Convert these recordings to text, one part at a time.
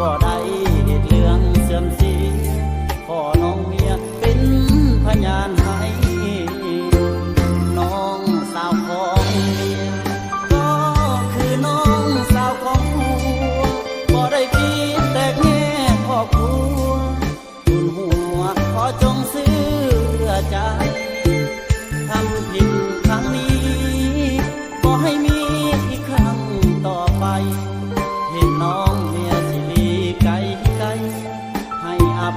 บ่ได้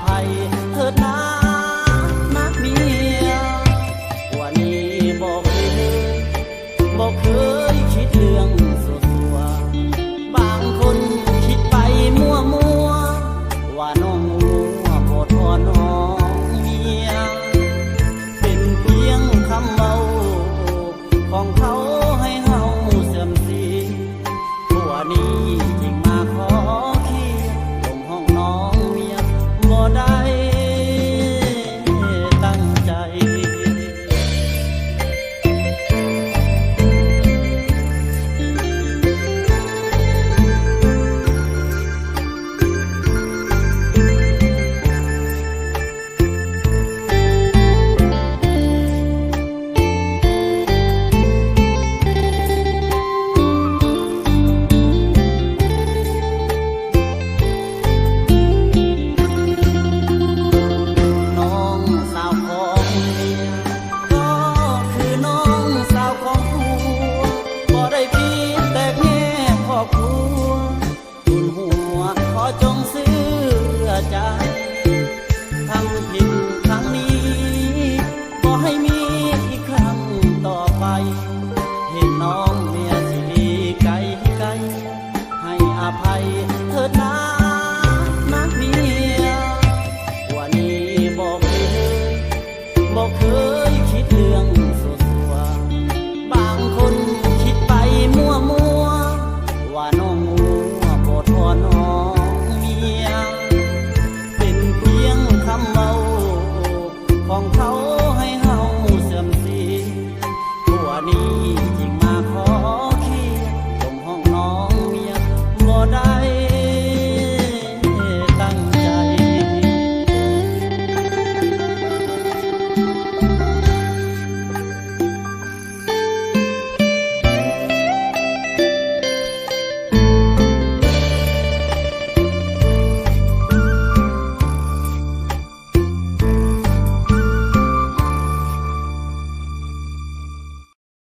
ภัยเถิดนานักเมียวันนี้บอกเลยบอกเคยคิดเรื่อง